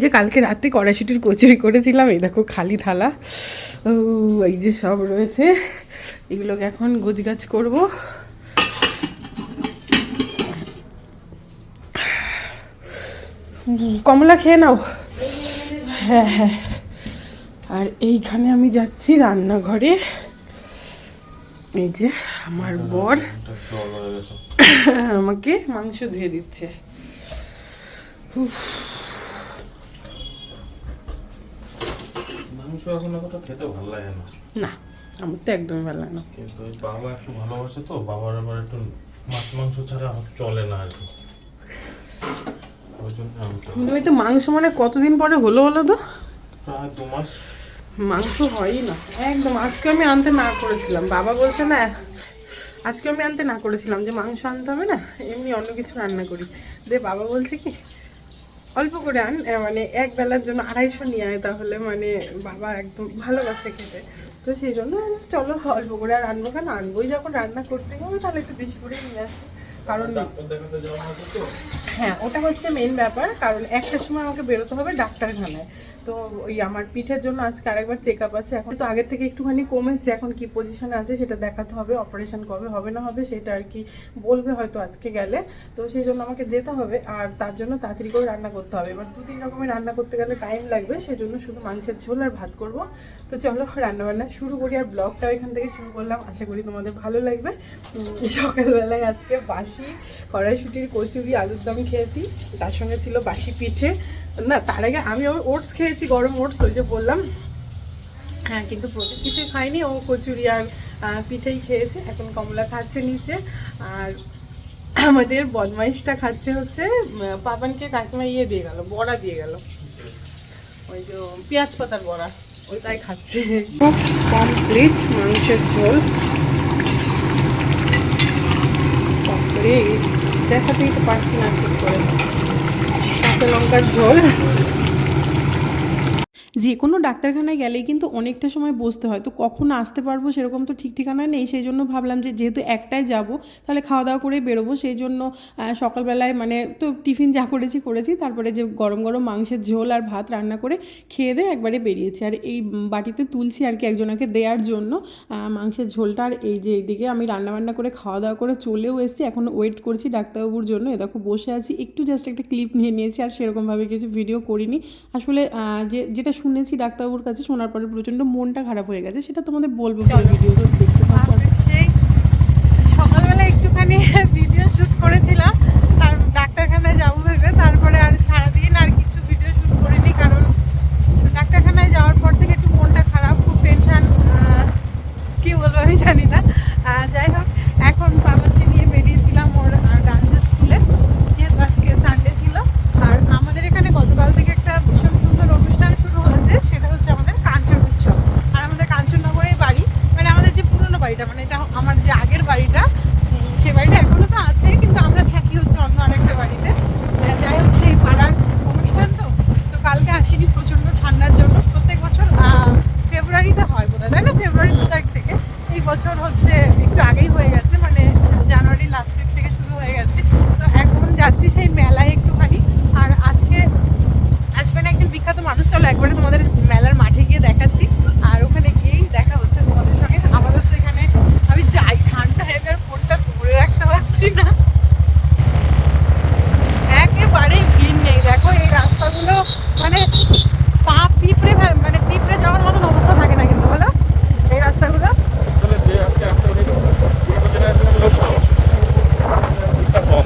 যে কালকে রাতে কড়াইশুটির কচুরি করেছিলাম এই দেখো খালি থালা। ও এই যে সব রয়েছে এগুলোকে এখন গোছগাছ করব। কমলা খেয়ে নাও। হ্যাঁ হ্যাঁ। আর এইখানে আমি যাচ্ছি রান্নাঘরে। এই যে আমার বর আমাকে মাংস ধুয়ে দিচ্ছে। মাংস এখন খেতে ভালো লাগে না। না আমার তো একদমই ভালো লাগে না। কিন্তু বাবা একটু ভালোবাসে তো বাবার আবার একটু মাছ মাংস ছাড়া চলে না আর কি। তুমি তো মাংস মানে কতদিন পরে হলো হলো তো? প্রায় দু মাস। মাংস হয়ই না। একদম আজকে আমি আনতে না করেছিলাম। বাবা বলছে না আজকে আমি আনতে না করেছিলাম যে মাংস আনতে হবে না এমনি অন্য কিছু রান্না করি। দে বাবা বলছে কি অল্প করে আন মানে এক বেলার জন্য আড়াইশো নিয়ে আয় তাহলে মানে বাবা একদম ভালোবাসে খেতে। তো সেই জন্য চলো অল্প করে আর আনব কেন আনবোই যখন রান্না করতে হবে তাহলে একটু বেশি করে নিয়ে আসি। কারণ হ্যাঁ ওটা হচ্ছে মেন ব্যাপার কারণ একটার সময় আমাকে বেরোতে হবে ডাক্তারখানায়। তো ওই আমার পিঠের জন্য আজকে আরেকবার চেক আপ আছে। এখন তো আগের থেকে একটুখানি কমেছে, এখন কি পজিশনে আছে সেটা দেখাতে হবে অপারেশন কবে হবে না হবে সেটা আর কি বলবে হয়তো আজকে গেলে। তো সেই জন্য আমাকে যেতে হবে আর তার জন্য তাড়াতাড়ি করে রান্না করতে হবে। এবার দু তিন রকমের রান্না করতে গেলে টাইম লাগবে সেই জন্য শুধু মাংসের ঝোল আর ভাত করব। তো চলো রান্নাবান্না শুরু করি আর ব্লগটাও এখান থেকে শুরু করলাম। আশা করি তোমাদের ভালো লাগবে। সকালবেলায় আজকে বাসি কড়াইশুটির কচুরি, আলুর দম খেয়েছি। তার সঙ্গে ছিল বাসি পিঠে। না, তার আগে আমি ওটস খেয়েছি, গরম ওটস, ওই যে বললাম। হ্যাঁ কিন্তু প্রচুর কিছুই খাইনি, ও কচুরি আর পিঠেই খেয়েছে, এখন কমলা খাচ্ছে নিচে। আর আমাদের বদমাইশটা খাচ্ছে হচ্ছে পাপানকে কাকিমা ইয়ে দিয়ে গেল, বড়া দিয়ে গেল। ওই যে পেঁয়াজ পাতার বড়া, ওইটাই খাচ্ছে। কমপ্লিট মাংসের ঝোল। বাপরে দেখাতেই তো পারছি না ঠিক করে। কাঁচা লঙ্কার ঝোল যে কোনো ডাক্তারখানায় গেলেই কিন্তু অনেকটা সময় বসতে হয়। তো কখন আসতে পারব সেরকম তো ঠিক ঠিকানা নেই, সেই জন্য ভাবলাম যে যেহেতু একটাই যাব, তাহলে খাওয়া দাওয়া করে বেরোবো। সেই জন্য সকালবেলায় মানে তো টিফিন যা করেছি করেছি। তারপরে যে গরম গরম মাংসের ঝোল আর ভাত রান্না করে খেয়ে দিয়ে একবারে বেরিয়েছি। আর এই বাটিতে তুলছি আর কি একজনকে দেওয়ার জন্য মাংসের ঝোলটা। আর এই যে এইদিকে আমি রান্নাবান্না করে খাওয়া দাওয়া করে চলেও এসেছি। এখন ওয়েট করছি ডাক্তারবাবুর জন্য। এ দেখো বসে আছি। একটু জাস্ট একটা ক্লিপ নিয়ে নিয়েছি। আর সেরকমভাবে কিছু ভিডিও করিনি। আসলে যে, যেটা শুনেছি ডাক্তারবাবুর কাছে শোনার পরে প্রচণ্ড মনটা খারাপ হয়ে গেছে সেটা তোমাদের বলব ভিডিও দেখতে থাকো সেই সকালবেলা একটুখানি ভিডিও শুট করেছিলাম আর ডাক্তারখানায় যাব ভেবে তারপরে আর সারাদিন আর কিছু ভিডিও শুট করিনি কারণ ডাক্তারখানায় যাওয়ার পর থেকে একটু মনটা খারাপ খুব টেনশন কী বলব আমি জানি না। যাই হোক এখন বাবাকে নিয়ে বেরিয়েছিলাম ওর ডান্সের স্কুলে যেহেতু আজকে সানডে ছিল আর আমাদের এখানে গতকাল থেকে একটা ভীষণ সুন্দর অনুষ্ঠান শুরু হয়েছে সেটা হচ্ছে আমাদের কাঞ্চন উৎসব আর আমাদের কাঞ্চননগরেই বাড়ি মানে আমাদের যে পুরনো বাড়িটা মানে এটা আমার যে আগের বাড়িটা উম, সে বাড়িটা এখনও তো আছে কিন্তু আমরা থাকি হচ্ছে অন্য আরেকটা বাড়িতে আহ, যাই হোক সেই পাড়ার অনুষ্ঠান তো তো কালকে আসিনি প্রচণ্ড ঠান্ডার জন্য প্রত্যেক বছর আহ, ফেব্রুয়ারিতে হয় বোধ হয় তাই না ফেব্রুয়ারি দু তারিখ থেকে এই বছর হচ্ছে একটু আগেই হয়ে গেছে মানে জানুয়ারি লাস্ট উইক থেকে শুরু হয়ে গেছে তো এখন যাচ্ছি সেই মেলায় একটুখানি আর আজকে আসবেন একজন বিখ্যাত মানুষ চলো একবারে তোমাদের মেলার মাঠে গিয়ে দেখাচ্ছি আর ওখানে গিয়েই দেখা হচ্ছে তোমাদের সঙ্গে আমাদের তো এখানে আমি যাই ঠান্ডা হেবের ফোনটা ধরে রাখতে পারছি না একেবারেই ভিড় নেই দেখো এই রাস্তাগুলো মানে পা পিঁপড়ে ভা- মানে পিঁপড়ে যাওয়ার মতন অবস্থা থাকে না কিন্তু বলো এই রাস্তাগুলো আসলে যে আজকে আসতে অনেক পুরোনো জেনারেশনের লোক তো ভিড়টা কম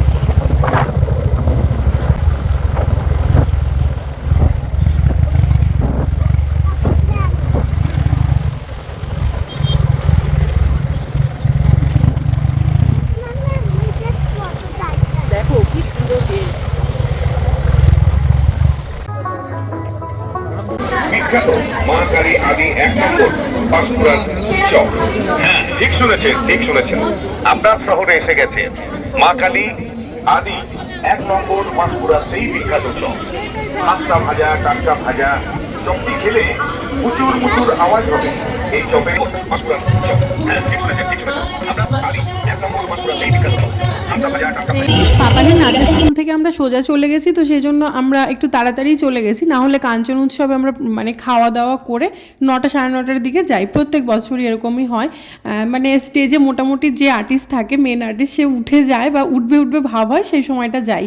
দেখো কি সুন্দর গেট বিখ্যাত মা কালী আদি এক নম্বর বাঁকুড়ার উৎসব হ্যাঁ ঠিক শুনেছেন আপনার শহরে এসে গেছে মা কালী, আদি, এক নম্বর মাসপুরা সেই বিখ্যাত চক। খাস্তা ভাজা, টাটকা ভাজা চপটি খেলে প্রচুর প্রচুর আওয়াজ হবে। এই চপ হ্যাঁ ঠিক শুনেছেন ঠিক শুনেছেন আমরা আদি এক নম্বর পাঁশকুড়া সেই বিখ্যাত আমটা বাজার পাপানের নাচের স্কুল থেকে আমরা সোজা চলে গেছি তো সেই জন্য আমরা একটু তাড়াতাড়ি চলে গেছি। না হলে কাঞ্চন উৎসবে আমরা মানে খাওয়া দাওয়া করে নটা সাড়ে নটার দিকে যাই। প্রত্যেক বছরই এরকমই হয়। মানে স্টেজে মোটামুটি যে আর্টিস্ট থাকে মেন আর্টিস্ট সে উঠে যায় বা উঠবে উঠবে ভাব হয় সেই সময়টা যাই।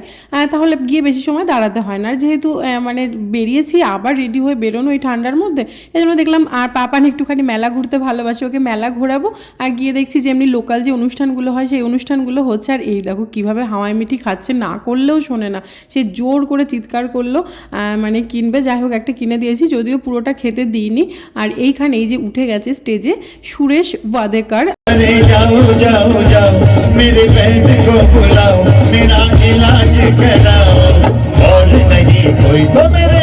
তাহলে গিয়ে বেশি সময় দাঁড়াতে হয় না। আর যেহেতু মানে বেরিয়েছি আবার রেডি হয়ে বেরোনো এই ঠান্ডার মধ্যে এই জন্য দেখলাম আর পাপান একটুখানি মেলা ঘুরতে ভালোবাসে ওকে মেলা ঘোরাবো আর গিয়ে দেখছি যে এমনি লোকাল যে অনুষ্ঠানগুলো হয় সেই অনুষ্ঠানগুলো হচ্ছে আর এই দেখো কিভাবে হাওয়াই মিঠি খাচ্ছে না করলেও শোনে না সে জোর করে চিৎকার করলো আহ, মানে কিনবে যাই হোক একটা কিনে দিয়েছি যদিও পুরোটা খেতে দিইনি আর এইখানে এই যে উঠে গেছে স্টেজে সুরেশ ওয়াদেকার अरे जाओ जाओ जाओ मेरे बहन को बुलाओ मेरा इलाज कराओ और नहीं कोई तो मेरे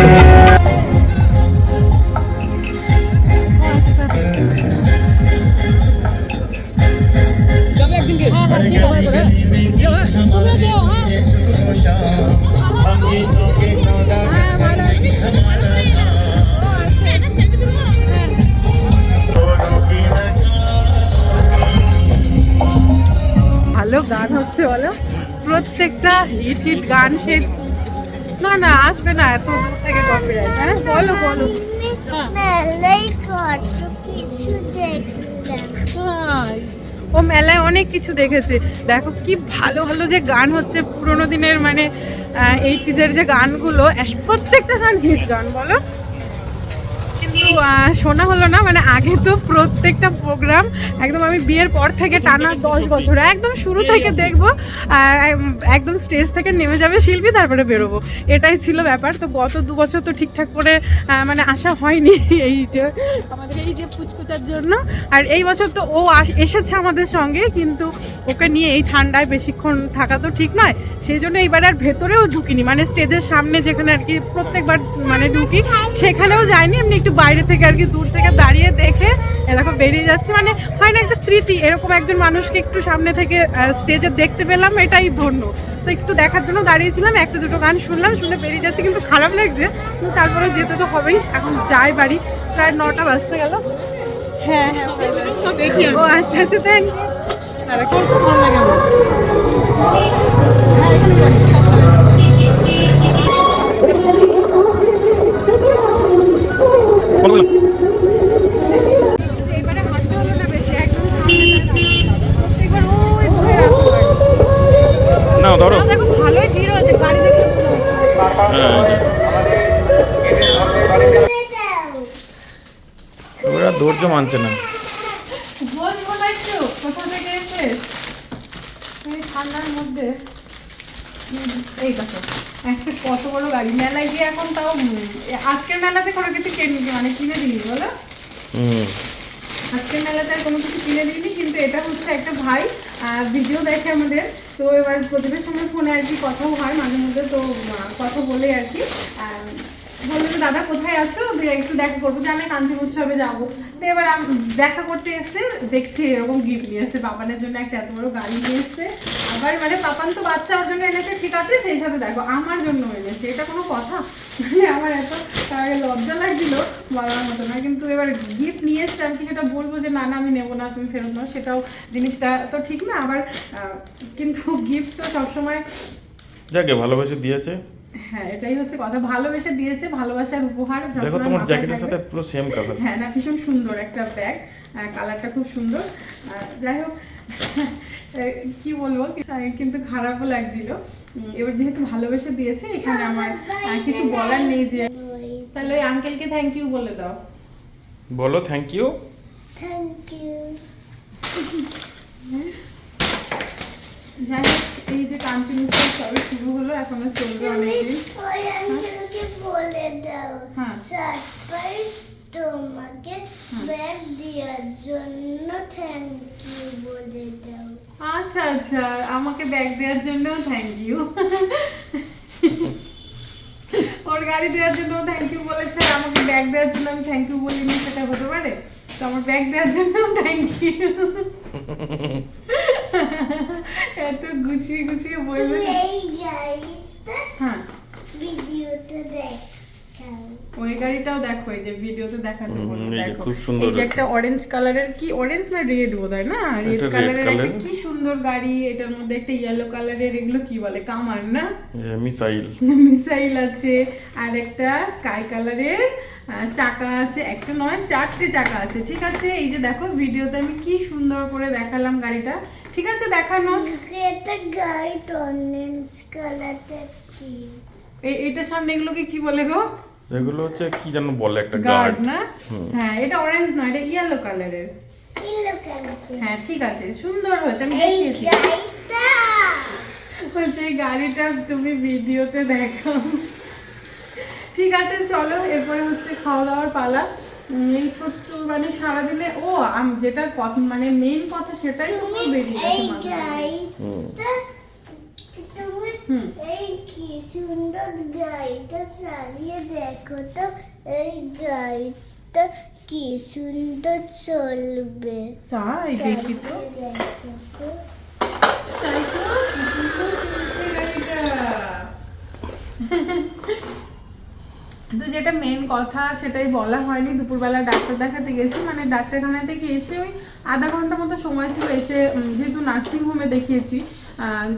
বলো? প্রত্যেকটা হিট হিট গান সে না না, আসবে না, এত দূর থেকে কপিরাইট হ্যাঁ? বলো বলো। ও মেলায় অনেক কিছু দেখেছে। দেখো কি ভালো ভালো যে গান হচ্ছে পুরোনো দিনের মানে এইটিজের যে গানগুলো প্রত্যেকটা গান হিট গান, বলো। শোনা হলো না মানে আগে তো প্রত্যেকটা প্রোগ্রাম একদম আমি বিয়ের পর থেকে টানা দশ বছর একদম শুরু থেকে দেখব একদম স্টেজ থেকে নেমে যাবে শিল্পী তারপরে বেরোবো। এটাই ছিল ব্যাপার। তো গত দু বছর তো ঠিকঠাক করে মানে আসা হয়নি এই যে আমাদের এই যে পুচকুচার জন্য। আর এই বছর তো ও এসেছে আমাদের সঙ্গে কিন্তু ওকে নিয়ে এই ঠান্ডায় বেশিক্ষণ থাকা তো ঠিক নয়। সেই জন্য এইবার আর ভেতরেও ঢুকিনি। মানে স্টেজের সামনে যেখানে আর কি প্রত্যেকবার মানে ঢুকি সেখানেও যাইনি। এমনি একটু বাইরে থেকে আর কি দূর থেকে দাঁড়িয়ে দেখে এরকম বেরিয়ে যাচ্ছে। মানে হয় না একটা স্মৃতি এরকম একজন মানুষকে একটু সামনে থেকে স্টেজে দেখতে পেলাম এটাই ধন্য। তো একটু দেখার জন্য দাঁড়িয়েছিলাম একটা দুটো গান শুনলাম শুনে বেরিয়ে যাচ্ছে কিন্তু খারাপ লাগছে। কিন্তু তারপরে যেতে তো হবেই এখন যাই বাড়ি। প্রায় নটা বাজতে গেল। হ্যাঁ হ্যাঁ ও আচ্ছা আচ্ছা থ্যাংক ইউ তারা খুব ভালো লাগে আমার বলো বলো এবারে হাঁটতে হলো না বেশি একদম সামনে এবার ওই দূরে রাখতে পারি নাও ধরো তাও দেখো ভালোই ভিড় হয়েছে গাড়ি দেখে বোঝা যাচ্ছে। হ্যাঁ ওরা ধৈর্য মানছে না বলব না একটু কোথা থেকে এসে এই ঠান্ডার মধ্যে এই দেখো একটা কত বড় গাড়ি। মেলায় গিয়ে এখন তাও আজকের মেলাতে কোনো কিছু কিনে মানে কিনে দিই বলো? আজকের মেলাতে কোনো কিছু কিনে দিইনি কিন্তু এটা হচ্ছে একটা ভাই ভিডিও দেখে আমাদের। তো এবার প্রদীপের সময় ফোনে আর কি কথাও হয় মাঝে মধ্যে তো কথা বলে আর কি। বলল যে, দাদা, কোথায় আছো? একটু দেখা করব। যে, আমি কাঞ্চন উৎসবে যাব। তো এবার দেখা করতে এসছে দেখছি এরকম গিফট নিয়ে এসছে। বাবানের জন্য একটা এত বড় গাড়ি নিয়ে এসছে। আবার মানে পাপান তো বাচ্চা, ওর জন্য এনেছে, ঠিক আছে, সেই সাথে দেখো, আমার জন্য এনেছে। এটা কোনো কথা? মানে আমার এত তার লজ্জা লাগছিল, বলার মতো না কিন্তু এবার গিফট নিয়ে এসছে, আমি সেটা বলব যে, না না, আমি নেব না, তুমি ফেরত নাও। সেটাও জিনিসটা তো ঠিক না। আবার কিন্তু গিফট তো সবসময় যাকে ভালোবেসে দিয়েছে হ্যাঁ এটাই হচ্ছে কথা। ভালোবেসে দিয়েছে ভালোবাসার উপহার। দেখো তোমার জ্যাকেটের সাথে পুরো সেম কালার হ্যাঁ না ভীষণ সুন্দর একটা ব্যাগ কালারটা খুব সুন্দর। যাই হোক কি বলব? কিন্তু খারাপও লাগছিল। এবার যেহেতু ভালোবেসে দিয়েছে এখানে আমার কিছু বলার নেই যে তাহলে ওই আঙ্কেলকে থ্যাংক ইউ বলে দাও। বলো থ্যাংক ইউ থ্যাংক ইউ যাই হোক এই যে উৎসব সবে শুরু হলো এখনও চলবে অনেকদিন। আঙ্কেলকে বলে দাও। হ্যাঁ। সারপ্রাইজ তোমাকে ব্যাগ দেওয়ার জন্য থ্যাংক ইউ বলে দাও। আচ্ছা আচ্ছা আমাকে ব্যাগ দেওয়ার জন্য থ্যাংক ইউ ওর গাড়ি দেওয়ার জন্য থ্যাংক ইউ বলেছে আমাকে ব্যাগ দেওয়ার জন্য আমি থ্যাংক ইউ বলিনি সেটা হতে পারে? তো আমার ব্যাগ দেওয়ার জন্য থ্যাংক ইউ এত গুছিয়ে গুছিয়ে বলবে এই গাড়িটা হ্যাঁ। ভিডিওতে দেখাও। ওই গাড়িটাও দেখো এই যে ভিডিওতে দেখাতে যে দেখো। খুব সুন্দর এই যে একটা অরেঞ্জ কালারের কি অরেঞ্জ না রেড বোধহয় না রেড কালারের একটা কি সুন্দর গাড়ি এটার মধ্যে একটা ইয়েলো কালারের এগুলো কি বলে? কামান না? মিসাইল। মিসাইল আছে আর একটা স্কাই কালারের চাকা আছে। একটা নয় চারটে চাকা আছে ঠিক আছে? এই যে দেখো ভিডিওতে আমি কি সুন্দর করে দেখালাম গাড়িটা। ঠিক আছে দেখানো এটা গাড়ি অরেঞ্জ কালারটা কি এই এটা সামনে এগুলোকে কি বলে গো? এগুলো হচ্ছে কি যেন বলে একটা গার্ড না? হ্যাঁ এটা অরেঞ্জ নয় এটা ইয়েলো কালারের কালারটা হ্যাঁ ঠিক আছে সুন্দর হয়েছে আমি দেখিয়েছি। গাড়িটা! বলছে এই গাড়িটা তুমি ভিডিওতে দেখো। ঠিক আছে চলো এরপরে হচ্ছে খাওয়া দাওয়ার পালা। এই ছোট্ট মানে সারাদিনে ও আম- কথা মানে মেইন কথা সেটাই তো বেরিয়ে গেছে। এই কি সুন্দর গাড়িটা চালিয়ে দেখো তো এই গাড়িটা কি সুন্দর চলবে। তাই দেখি তো। তো। তাই তো? কি সুন্দর চলছে গাড়িটা। তো যেটা মেন কথা, সেটাই বলা হয়নি। দুপুরবেলা ডাক্তার দেখাতে গেছি। মানে ডাক্তারখানা থেকে এসে ওই আধা ঘণ্টা মতো সময় ছিল এসে যেহেতু নার্সিং হোমে দেখিয়েছি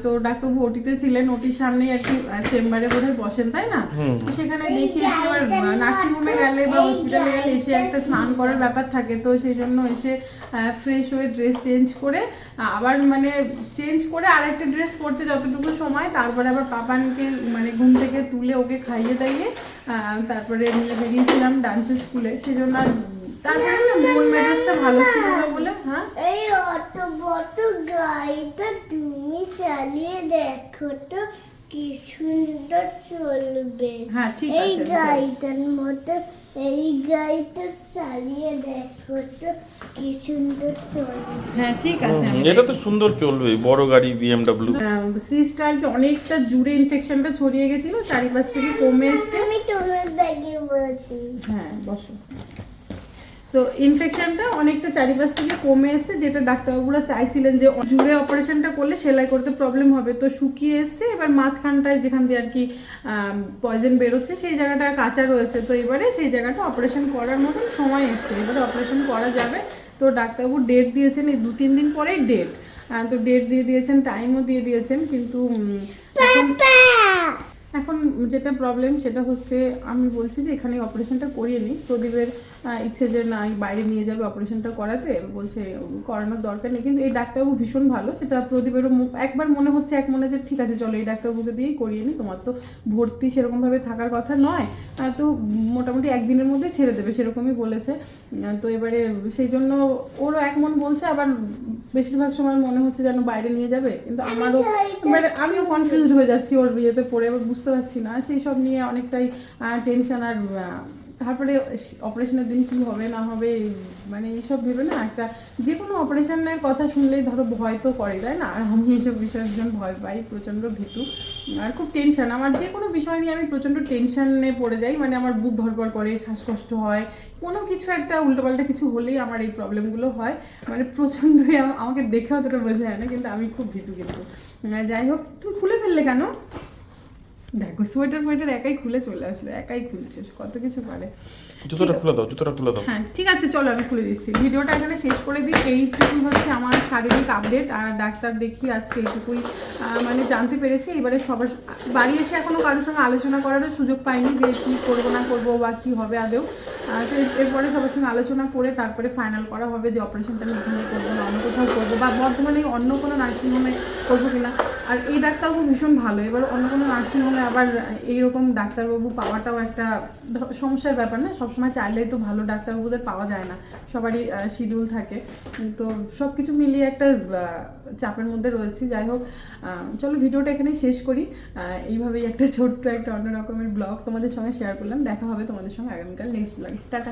তো ডাক্তারবাবু ওটিতে ছিলেন ওটির সামনেই আর কি চেম্বারে বোধহয় বসেন তাই না? তো সেখানে দেখিয়েছি এবার নার্সিং হোমে গেলে বা হসপিটালে গেলে এসে একটা স্নান করার ব্যাপার থাকে তো সেই জন্য এসে ফ্রেশ হয়ে ড্রেস চেঞ্জ করে আবার মানে চেঞ্জ করে আর একটা ড্রেস পরতে যতটুকু সময় তারপরে আবার পাপানকে মানে ঘুম থেকে তুলে ওকে খাইয়ে দাইয়ে আহ, তারপরে নিয়ে বেরিয়েছিলাম ডান্সের স্কুলে সেই জন্য আর তারপরে মন মেজাজটা ভালো ছিল না বলে হ্যাঁ? এই অত বড় গাড়িটা চালিয়ে দেখো তো কি সুন্দর চলবে। হ্যাঁ, ঠিক এই আছে, আমি গাড়িটার মতো এই গাড়িটা চালিয়ে দেখো তো কি সুন্দর চলবে। হ্যাঁ ঠিক আছে আমি এটা তো সুন্দর চলবে বড় গাড়ি বিএমডব্লিউ সিস্টার কি অনেকটা জুড়ে ইনফেকশনটা ছড়িয়ে গেছিল চারিপাশ থেকে কমে এসেছে। আমি তোমার ব্যাগে বলছি। হ্যাঁ বসো। তো ইনফেকশনটা অনেকটা চারিপাশ থেকে কমে এসছে, যেটা ডাক্তারবাবুরা চাইছিলেন যে জুড়ে অপারেশনটা করলে সেলাই করতে প্রবলেম হবে। তো শুকিয়ে এসছে, এবার মাঝখানটায় যেখান দিয়ে আর কি পয়জন বেরোচ্ছে, সেই জায়গাটা কাঁচা রয়েছে। তো এবারে সেই জায়গাটা অপারেশন করার মতন সময় এসছে। এবারে অপারেশন করা যাবে। তো ডাক্তারবাবু ডেট দিয়েছেন, এই দু তিন দিন পরেই ডেট তো ডেট দিয়ে দিয়েছেন টাইমও দিয়ে দিয়েছেন, কিন্তু এখন যেটা প্রবলেম সেটা হচ্ছে, আমি বলছি যে এখানে অপারেশনটা করিয়ে নিই। প্রদীপের ইচ্ছে যে না বাইরে নিয়ে যাবে অপারেশনটা করাতে, বলছে করানোর দরকার নেই। কিন্তু এই ডাক্তারবাবু ভীষণ ভালো, সেটা প্রদীপেরও একবার মনে হচ্ছে, এক মনে যে ঠিক আছে, চলো এই ডাক্তারবাবুকে দিয়েই করিয়ে নিই। তোমার তো ভর্তি সেরকমভাবে থাকার কথা নয় তো মোটামুটি একদিনের মধ্যে ছেড়ে দেবে, সেরকমই বলেছে। তো এবারে সেই জন্য ওরও এক মন বলছে, আবার বেশিরভাগ সময় মনে হচ্ছে যেন বাইরে নিয়ে যাবে কিন্তু আমারও মানে আমিও কনফিউজড হয়ে যাচ্ছি ওর বিয়েতে পড়ে বুঝতে পারছি না। সেই সব নিয়ে অনেকটাই টেনশন আর তারপরে অপারেশনের দিন কি হবে, না হবে মানে এইসব ভেবে না একটা যে কোনো অপারেশনের কথা শুনলেই ধরো ভয় তো করে, তাই না? আর আমি এইসব বিষয়ে একজন ভয় পাই, প্রচণ্ড ভীতু। আর খুব টেনশন আমার যে কোনো বিষয় নিয়ে আমি প্রচণ্ড টেনশনে পড়ে যাই মানে আমার বুক ধরপড় করে, শ্বাসকষ্ট হয়, কোনো কিছু একটা উল্টোপাল্টা কিছু হলেই আমার এই প্রবলেমগুলো হয়। মানে প্রচণ্ডই আমাকে দেখে অতটা বোঝা যায় না, কিন্তু আমি খুব ভীতু কিন্তু। যাই হোক, তুমি খুলে ফেললে কেন? দেখো সোয়েটার ফোয়েটার একাই খুলে চলে আসলো একাই খুলছে কত কিছু পারে জুতোটা খুলে দাও জুতোটা খুলে দাও। হ্যাঁ ঠিক আছে চলো আমি খুলে দিচ্ছি। ভিডিওটা এখানে শেষ করে দিই। এইটুকুই হচ্ছে আমার শারীরিক আপডেট আর ডাক্তার দেখি আজকে এইটুকুই মানে জানতে পেরেছি। এবারে সবার বাড়ি এসে এখনও কারোর সঙ্গে আলোচনা করারও সুযোগ পাইনি যে কী করব না করব বা কী হবে আদেও তো এরপরে সবার সঙ্গে আলোচনা করে তারপরে ফাইনাল করা হবে যে অপারেশনটা আমি এখানে করব না অন্য কোথাও করব বা বর্তমানে অন্য কোনো নার্সিংহোমে করব কিনা। আর এই ডাক্তারবাবু ভীষণ ভালো। এবার অন্য কোনো নার্সিংহোমে আবার এইরকম ডাক্তারবাবু পাওয়াটাও একটা সমস্যার ব্যাপার না? সবসময় চাইলেই তো ভালো ডাক্তারবাবুদের পাওয়া যায় না। সবারই শিডিউল থাকে। তো সব কিছু মিলিয়ে একটা চাপের মধ্যে রয়েছি। যাই হোক চলো ভিডিওটা এখানেই শেষ করি। এইভাবেই একটা ছোট্ট একটা অন্য রকমের ব্লগ তোমাদের সঙ্গে শেয়ার করলাম। দেখা হবে তোমাদের সঙ্গে আগামীকাল নেক্সট ব্লগ টাটা।